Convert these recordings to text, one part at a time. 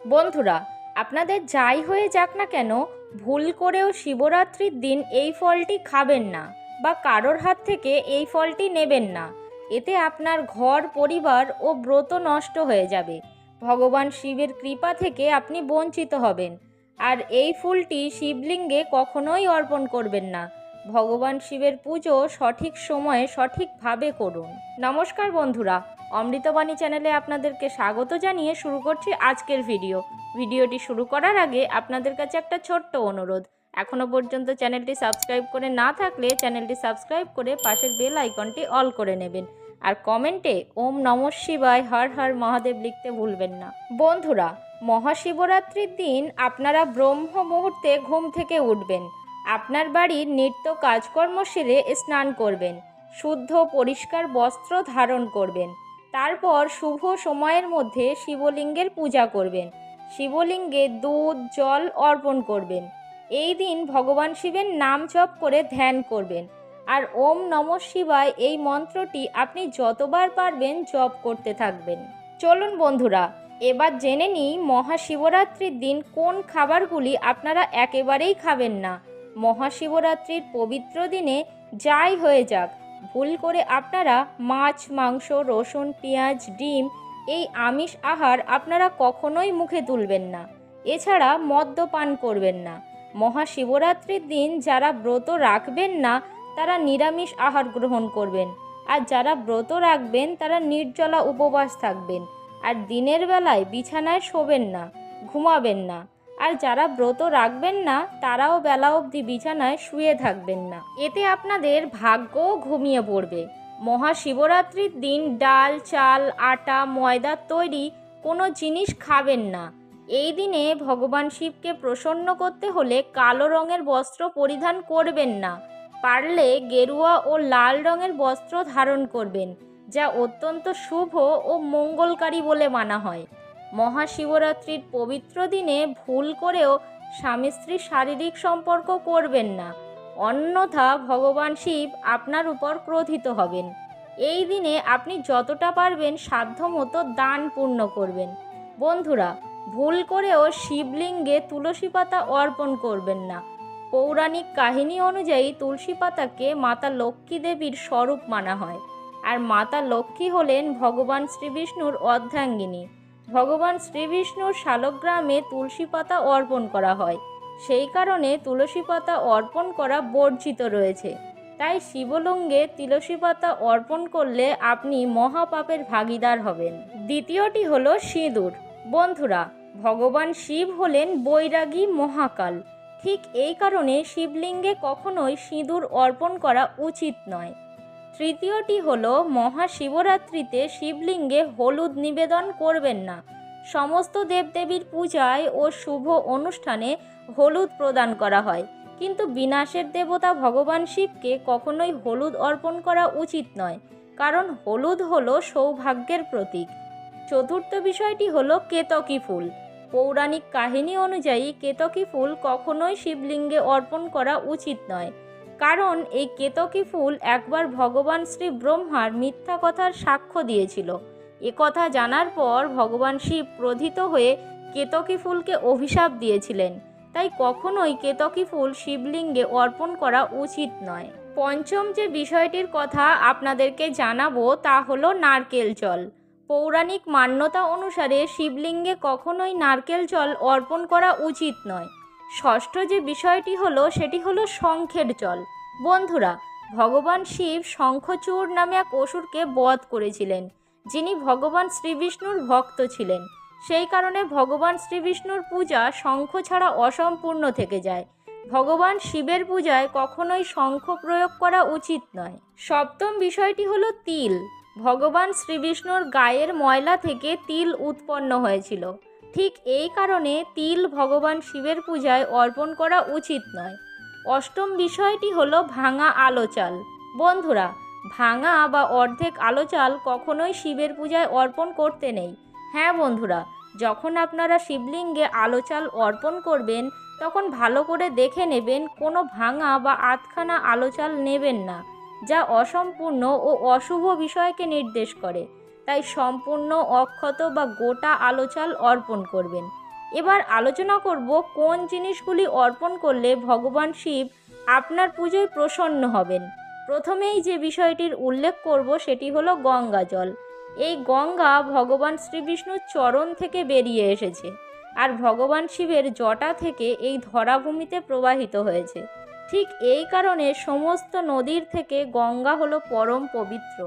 বন্ধুরা, আপনাদের যাই হয়ে যাক না কেন, ভুল করেও শিবরাত্রির দিন এই ফলটি খাবেন না বা কারোর হাত থেকে এই ফলটি নেবেন না। এতে আপনার ঘর, পরিবার ও ব্রত নষ্ট হয়ে যাবে। ভগবান শিবের কৃপা থেকে আপনি বঞ্চিত হবেন। আর এই ফুলটি শিবলিঙ্গে কখনোই অর্পণ করবেন না। ভগবান শিবের পুজো সঠিক সময়ে সঠিকভাবে করুন। নমস্কার বন্ধুরা অমৃতবাণী চ্যানেলে আপনাদেরকে স্বাগত জানিয়ে শুরু করছি আজকের ভিডিও। ভিডিওটি শুরু করার আগে আপনাদের কাছে একটা ছোট্ট অনুরোধ। এখনও পর্যন্ত চ্যানেলটি সাবস্ক্রাইব করে না থাকলে চ্যানেলটি সাবস্ক্রাইব করে পাশের বেল আইকনটি অল করে নেবেন। আর কমেন্টে ওম নম শিবায়, হর হর মহাদেব লিখতে ভুলবেন না। বন্ধুরা, মহাশিবরাত্রির দিন আপনারা ব্রহ্ম মুহূর্তে ঘুম থেকে উঠবেন। আপনার বাড়ির নিত্য কাজকর্ম সেরে স্নান করবেন। শুদ্ধ, পরিষ্কার বস্ত্র ধারণ করবেন। তারপর শুভ সময়ের মধ্যে শিবলিঙ্গের পূজা করবেন। শিবলিঙ্গে দুধ, জল অর্পণ করবেন। এই দিন ভগবান শিবের নাম জপ করে ধ্যান করবেন। আর ওম নম শিবায় এই মন্ত্রটি আপনি যতবার পারবেন জপ করতে থাকবেন। চলুন বন্ধুরা, এবার জেনে নিই মহাশিবরাত্রির দিন কোন খাবারগুলি আপনারা একেবারেই খাবেন না। মহাশিবরাত্রির পবিত্র দিনে যাই হয়ে যাক। ভুল করে আপনারা মাছ, মাংস, রসুন, পেঁয়াজ, ডিম, এই আমিষ আহার আপনারা কখনোই মুখে তুলবেন না। এছাড়া মদ্যপান করবেন না। মহাশিবরাত্রির দিন যারা ব্রত রাখবেন না, তারা নিরামিষ আহার গ্রহণ করবেন। আর যারা ব্রত রাখবেন, তারা নির্জলা উপবাস থাকবেন। আর দিনের বেলায় বিছানায় শোবেন না, ঘুমাবেন না। আর যারা ব্রত রাখবেন না, তারাও বেলা অবধি বিছানায় শুয়ে থাকবেন না। এতে আপনাদের ভাগ্যও ঘুমিয়ে পড়বে। মহাশিবরাত্রির দিন ডাল, চাল, আটা ময়দার তৈরি কোনো জিনিস খাবেন না। এই দিনে ভগবান শিবকে প্রসন্ন করতে হলে কালো রঙের বস্ত্র পরিধান করবেন না। পারলে গেরুয়া ও লাল রঙের বস্ত্র ধারণ করবেন, যা অত্যন্ত শুভ ও মঙ্গলকারী বলে মানা হয়। মহাশিবরাত্রির পবিত্র দিনে ভুল করেও স্বামী স্ত্রীর শারীরিক সম্পর্ক করবেন না। অন্যথা ভগবান শিব আপনার উপর ক্রোধিত হবেন। এই দিনে আপনি যতটা পারবেন সাধ্যমতো দান পূর্ণ করবেন। বন্ধুরা, ভুল করেও শিবলিঙ্গে তুলসী পাতা অর্পণ করবেন না। পৌরাণিক কাহিনী অনুযায়ী তুলসী পাতাকে মাতা লক্ষ্মী দেবীর স্বরূপ মানা হয়। আর মাতা লক্ষ্মী হলেন ভগবান শ্রীবিষ্ণুর অর্ধাঙ্গিনী ভগবান শ্রীবিষ্ণুর শালগ্রামে তুলসী পাতা অর্পণ করা হয়। সেই কারণে তুলসী পাতা অর্পণ করা বর্জিত রয়েছে। তাই শিবলিঙ্গে তুলসী পাতা অর্পণ করলে আপনি মহাপাপের ভাগিদার হবেন। দ্বিতীয়টি হলো সিঁদুর। বন্ধুরা, ভগবান শিব হলেন বৈরাগী মহাকাল। ঠিক এই কারণে শিবলিঙ্গে কখনোই সিঁদুর অর্পণ করা উচিত নয়। তৃতীয়টি হলো, মহাশিবরাত্রিতে শিবলিঙ্গে হলুদ নিবেদন করবেন না। সমস্ত দেবদেবীর পূজায় ও শুভ অনুষ্ঠানে হলুদ প্রদান করা হয়। কিন্তু বিনাশের দেবতা ভগবান শিবকে কখনোই হলুদ অর্পণ করা উচিত নয়, কারণ হলুদ হলো সৌভাগ্যের প্রতীক। চতুর্থ বিষয়টি হলো কেতকী ফুল। পৌরাণিক কাহিনী অনুযায়ী, কেতকী ফুল কখনোই শিবলিঙ্গে অর্পণ করা উচিত নয়। কারণ এই কেতকী ফুল একবার ভগবান শ্রী ব্রহ্মার মিথ্যা কথার সাক্ষ্য দিয়েছিল। এ কথা জানার পর ভগবান শিব ক্রোধিত হয়ে কেতকী ফুলকে অভিশাপ দিয়েছিলেন। তাই কখনোই কেতকী ফুল শিবলিঙ্গে অর্পণ করা উচিত নয়। পঞ্চম যে বিষয়টির কথা আপনাদেরকে জানাব তা হলো নারকেল জল। পৌরাণিক মান্যতা অনুসারে শিবলিঙ্গে কখনোই নারকেল জল অর্পণ করা উচিত নয়। ষষ্ঠ যে বিষয়টি হলো, সেটি হলো শঙ্খের জল। বন্ধুরা, ভগবান শিব শঙ্খচূড় নামে এক অসুরকে বধ করেছিলেন, যিনি ভগবান শ্রীবিষ্ণুর ভক্ত ছিলেন। সেই কারণে ভগবান শ্রীবিষ্ণুর পূজা শঙ্খ ছাড়া অসম্পূর্ণ থেকে যায়। ভগবান শিবের পূজায় কখনোই শঙ্খ প্রয়োগ করা উচিত নয়। সপ্তম বিষয়টি হলো তিল। ভগবান শ্রীবিষ্ণুর গায়ের ময়লা থেকে তিল উৎপন্ন হয়েছিল। ঠিক এই কারণে তিল ভগবান শিবের পূজায় অর্পণ করা উচিত নয়। অষ্টম বিষয়টি হলো ভাঙা আলো চাল বন্ধুরা, ভাঙা বা অর্ধেক আলো চাল কখনোই শিবের পূজায় অর্পণ করতে নেই। হ্যাঁ বন্ধুরা, যখন আপনারা শিবলিঙ্গে আলো চাল অর্পণ করবেন, তখন ভালো করে দেখে নেবেন কোনো ভাঙা বা আধখানা আলো চাল নেবেন না, যা অসম্পূর্ণ ও অশুভ বিষয়কে নির্দেশ করে। তাই সম্পূর্ণ অক্ষত বা গোটা আলো চাল অর্পণ করবেন। এবার আলোচনা করব কোন জিনিসগুলি অর্পণ করলে ভগবান শিব আপনার পুজোয় প্রসন্ন হবেন। প্রথমেই যে বিষয়টির উল্লেখ করব সেটি হলো গঙ্গা জল। এই গঙ্গা ভগবান শ্রীবিষ্ণুর চরণ থেকে বেরিয়ে এসেছে আর ভগবান শিবের জটা থেকে এই ধরাভূমিতে প্রবাহিত হয়েছে। ঠিক এই কারণে সমস্ত নদীর থেকে গঙ্গা হলো পরম পবিত্র।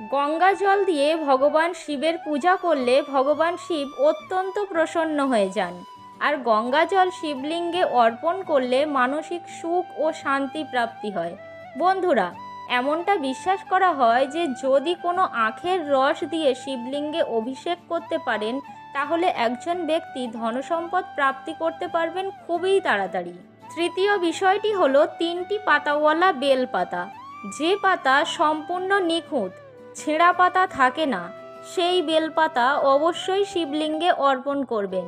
গঙ্গা জল দিয়ে ভগবান শিবের পূজা করলে ভগবান শিব অত্যন্ত প্রসন্ন হয়ে যান। আর গঙ্গা জল শিবলিঙ্গে অর্পণ করলে মানসিক সুখ ও শান্তি প্রাপ্তি হয়। বন্ধুরা, এমনটা বিশ্বাস করা হয় যে যদি কোনো আখের রস দিয়ে শিবলিঙ্গে অভিষেক করতে পারেন, তাহলে একজন ব্যক্তি ধনসম্পদ প্রাপ্তি করতে পারবেন খুবই তাড়াতাড়ি। তৃতীয় বিষয়টি হলো তিনটি পাতাওয়ালা বেল পাতা। যে পাতা সম্পূর্ণ নিখুঁত ছেঁড়া পাতা থাকে না, সেই বেলপাতা অবশ্যই শিবলিঙ্গে অর্পণ করবেন।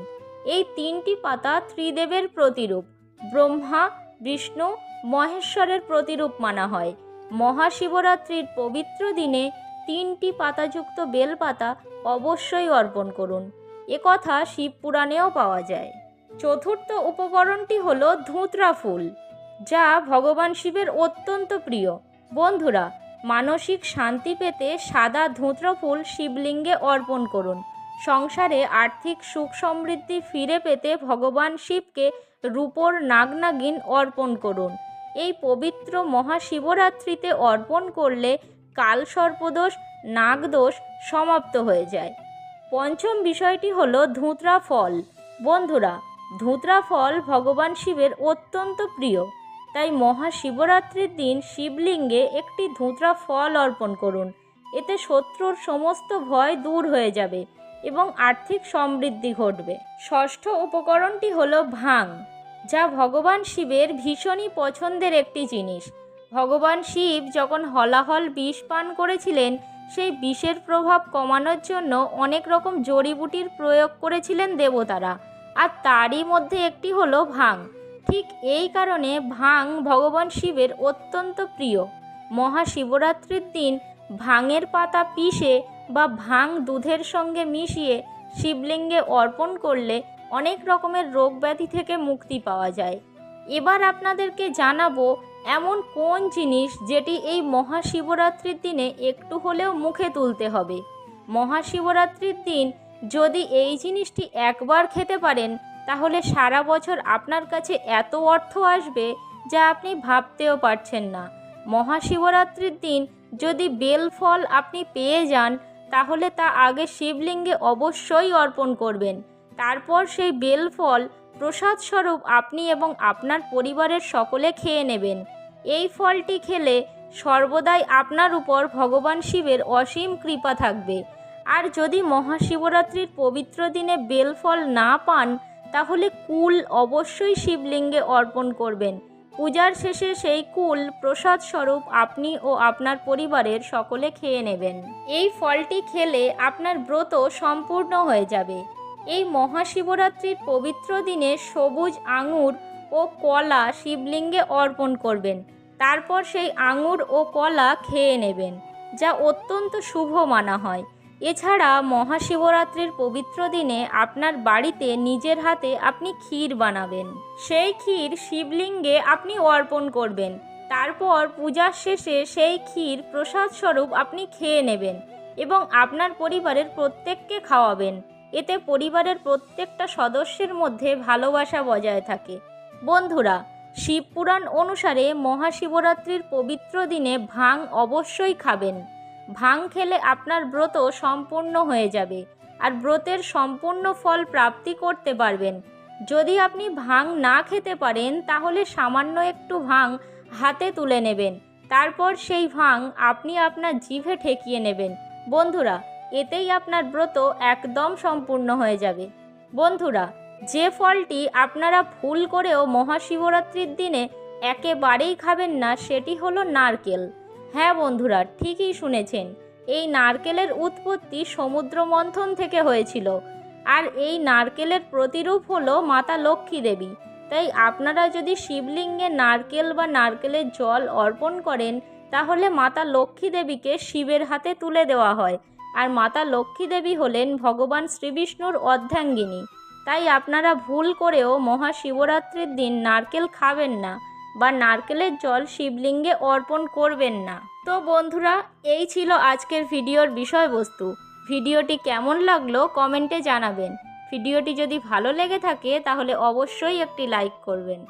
এই তিনটি পাতা ত্রিদেবের প্রতিরূপ, ব্রহ্মা, বিষ্ণু, মহেশ্বরের প্রতিরূপ মানা হয়। মহাশিবরাত্রির পবিত্র দিনে তিনটি পাতাযুক্ত বেলপাতা অবশ্যই অর্পণ করুন। একথা শিবপুরাণেও পাওয়া যায়। চতুর্থ উপকরণটি হলো ধুতরা ফুল, যা ভগবান শিবের অত্যন্ত প্রিয়। বন্ধুরা মানসিক শান্তি পেতে সাদা ধুতরা ফুল শিবলিঙ্গে অর্পণ করুন। সংসারে আর্থিক সুখ সমৃদ্ধি ফিরে পেতে ভগবান শিবকে রূপোর নাগনাগিন অর্পণ করুন। এই পবিত্র মহাশিবরাত্রিতে অর্পণ করলে কাল সর্পদোষ নাগদোষ সমাপ্ত হয়ে যায়। পঞ্চম বিষয়টি হল ধুতরা ফল বন্ধুরা ধুতরা ফল ভগবান শিবের অত্যন্ত প্রিয়। তাই মহাশিবরাত্রির দিন শিবলিঙ্গে একটি ধুতরা ফল অর্পণ করুন। এতে শত্রুর সমস্ত ভয় দূর হয়ে যাবে এবং আর্থিক সমৃদ্ধি ঘটবে। ষষ্ঠ উপকরণটি হলো ভাং, যা ভগবান শিবের ভীষণই পছন্দের একটি জিনিস। ভগবান শিব যখন হলাহল বিষ পান করেছিলেন, সেই বিষের প্রভাব কমানোর জন্য অনেক রকম জড়িবুটির প্রয়োগ করেছিলেন দেবতারা। আর তারই মধ্যে একটি হলো ভাং। ঠিক এই কারণে ভাং ভগবান শিবের অত্যন্ত প্রিয়। মহাশিবরাত্রির দিন ভাঙের পাতা পিষে বা ভাং দুধের সঙ্গে মিশিয়ে শিবলিঙ্গে অর্পণ করলে অনেক রকমের রোগ ব্যাধি থেকে মুক্তি পাওয়া যায়। এবার আপনাদেরকে জানাব এমন কোন জিনিস যেটি এই মহাশিবরাত্রির দিনে একটু হলেও মুখে তুলতে হবে। মহাশিবরাত্রির দিন যদি এই জিনিসটি একবার খেতে পারেন তাহলে সারা বছর আপনার কাছে এত অর্থ আসবে যা আপনি ভাবতেও পারছেন না। মহাশিবরাত্রির দিন যদি বেল ফল আপনি পেয়ে যান, তাহলে তা আগে শিবলিঙ্গে অবশ্যই অর্পণ করবেন। তারপর সেই বেল ফল প্রসাদ স্বরূপ আপনি এবং আপনার পরিবারের সকলে খেয়ে নেবেন। এই ফলটি খেলে সর্বদাই আপনার উপর ভগবান শিবের অসীম কৃপা থাকবে। আর যদি মহাশিবরাত্রির পবিত্র দিনে বেলফল না পান তাহলে কুল অবশ্যই শিবলিঙ্গে অর্পণ করবেন। পূজার শেষে সেই কুল প্রসাদ স্বরূপ আপনি ও আপনার পরিবারের সকলে খেয়ে নেবেন। এই ফলটি খেলে আপনার ব্রত সম্পূর্ণ হয়ে যাবে। এই মহাশিবরাত্রির পবিত্র দিনে সবুজ আঙুর ও কলা শিবলিঙ্গে অর্পণ করবেন। তারপর সেই আঙুর ও কলা খেয়ে নেবেন, যা অত্যন্ত শুভ মানা হয়। এছাড়া মহাশিবরাত্রির পবিত্র দিনে আপনার বাড়িতে নিজের হাতে আপনি ক্ষীর বানাবেন। সেই ক্ষীর শিবলিঙ্গে আপনি অর্পণ করবেন। তারপর পূজার শেষে সেই ক্ষীর প্রসাদ স্বরূপ আপনি খেয়ে নেবেন এবং আপনার পরিবারের প্রত্যেককে খাওয়াবেন। এতে পরিবারের প্রত্যেকটা সদস্যের মধ্যে ভালোবাসা বজায় থাকে। বন্ধুরা, শিবপুরাণ অনুসারে মহাশিবরাত্রির পবিত্র দিনে ভাং অবশ্যই খাবেন। ভাং খেলে আপনার ব্রত সম্পূর্ণ হয়ে যাবে আর ব্রতের সম্পূর্ণ ফল প্রাপ্তি করতে পারবেন। যদি আপনি ভাং না খেতে পারেন, তাহলে সামান্য একটু ভাং হাতে তুলে নেবেন। তারপর সেই ভাং আপনি আপনার জিভে ঠেকিয়ে নেবেন। বন্ধুরা, এতেই আপনার ব্রত একদম সম্পূর্ণ হয়ে যাবে। বন্ধুরা, যে ফলটি আপনারা ভুল করেও মহাশিবরাত্রির দিনে একেবারেই খাবেন না, সেটি হলো নারকেল। হ্যাঁ বন্ধুরা, ঠিকই শুনেছেন। এই নারকেলের উৎপত্তি সমুদ্র মন্থন থেকে হয়েছিল। আর এই নারকেলের প্রতিরূপ হলো মাতা লক্ষ্মী দেবী। তাই আপনারা যদি শিবলিঙ্গে নারকেল বা নারকেলের জল অর্পণ করেন, তাহলে মাতা লক্ষ্মী দেবীকে শিবের হাতে তুলে দেওয়া হয়। আর মাতা লক্ষ্মী দেবী হলেন ভগবান শ্রীবিষ্ণুর অর্ধাঙ্গিনী তাই আপনারা ভুল করেও মহাশিবরাত্রির দিন নারকেল খাবেন না। বা নারকেলের জল শিবলিঙ্গে অর্পণ করবেন না। তো বন্ধুরা, এই ছিল আজকের ভিডিওর বিষয়বস্তু। ভিডিওটি কেমন লাগল কমেন্টে জানাবেন। ভিডিওটি যদি ভালো লেগে থাকে, তাহলে অবশ্যই একটি লাইক করবেন।